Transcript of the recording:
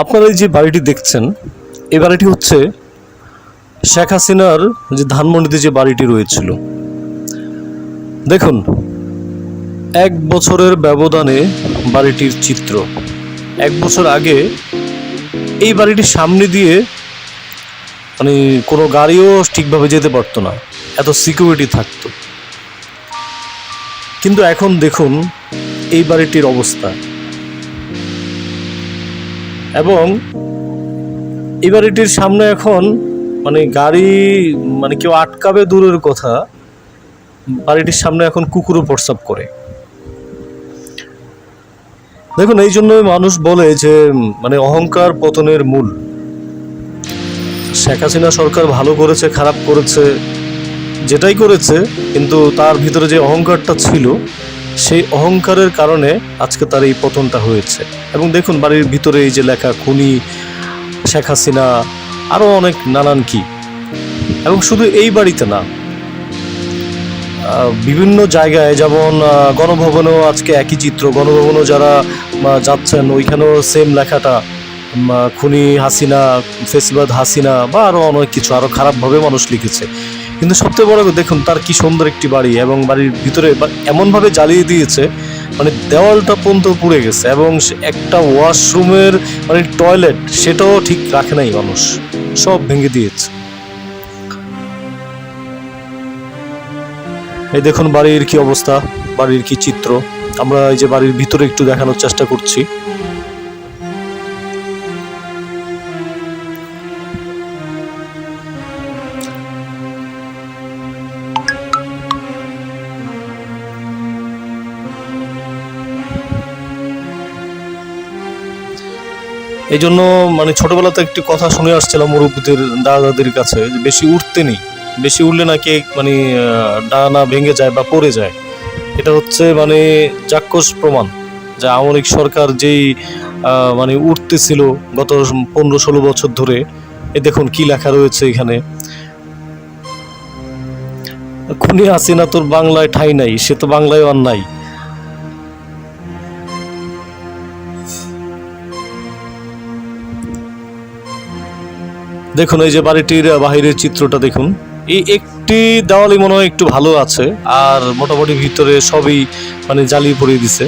আপনারা এই যে বাড়িটি দেখছেন, এই বাড়িটি হচ্ছে শেখ হাসিনার যে ধানমন্ডিতে যে বাড়িটি রয়েছিল। দেখুন, এক বছরের ব্যবধানে বাড়িটির চিত্র। এক বছর আগে এই বাড়িটির সামনে দিয়ে মানে কোনো গাড়িও ঠিকভাবে যেতে পারতো না, এত সিকিউরিটি থাকতো। কিন্তু এখন দেখুন এই বাড়িটির অবস্থা। এবং এই বাড়িটির সামনে এখন মানে গাড়ি মানে কেউ আটকাবে দূরের কথা, বাড়িটির সামনে এখন কুকুরও প্রস্রাব করে। দেখুন, এই জন্যই মানুষ বলে যে মানে অহংকার পতনের মূল। শেখ হাসিনা সরকার ভালো করেছে, খারাপ করেছে, যেটাই করেছে, কিন্তু তার ভিতরে যে অহংকারটা ছিল সেই অহংকারের কারণে আজকে তার এই পতনটা হয়েছে। এবং দেখুন, বাড়ির ভিতরে এই যে লেখা খুনি, শেখ হাসিনা আরও অনেক নানান কি। এবং শুধু এই বাড়িতে না বিভিন্ন জায়গায় যেমন গণভবনেও আজকে একই চিত্র, গণভবনেও যারা যাচ্ছেন, ওইখানেও সেম লেখাটা খুনি হাসিনা, ফেসিবাদ হাসিনা, বা আরও অনেক কিছু আরও খারাপভাবে মানুষ লিখেছে। কিন্তু সবথেকে বড় দেখুন, তার কি সুন্দর একটি বাড়ি এবং বাড়ির ভিতরে এমনভাবে জ্বালিয়ে দিয়েছে মানে দেওয়ালটা পর্যন্ত পুড়ে গেছে এবং একটা ওয়াশরুমের মানে টয়লেট, সেটাও ঠিক রাখে নাই মানুষ, সব ভেঙে দিয়েছে। এই দেখুন, বাড়ির কি অবস্থা, বাড়ির কি চিত্র, আমরা এই যে বাড়ির ভিতরে একটু দেখানোর চেষ্টা করছি। এই জন্য মানে ছোটবেলাতে একটি কথা শুনে আসছিলাম মুরব্বীদের দাদাদের কাছে যে বেশি উঠতে নেই। বেশি উঠলে নাকি মানে ডানা ভেঙে যায় বা পড়ে যায়। এটা হচ্ছে মানে চাক্ষুষ প্রমাণ যে লীগ সরকার যেই মানে উঠতেছিল গত পনেরো ষোলো বছর ধরে, এ দেখুন কি লেখা রয়েছে এখানে। খুনি হাসিনা তোর বাংলায় ঠাই নাই, সে তো বাংলায় আর নাই। দেখুন, এই যে বাড়িটির বাহিরের চিত্রটা দেখুন। এই একটি দেওয়ালি মনে হয় একটু ভালো আছে, আর মোটামুটি ভিতরে সবই মানে জ্বালিয়ে পড়িয়ে দিছে।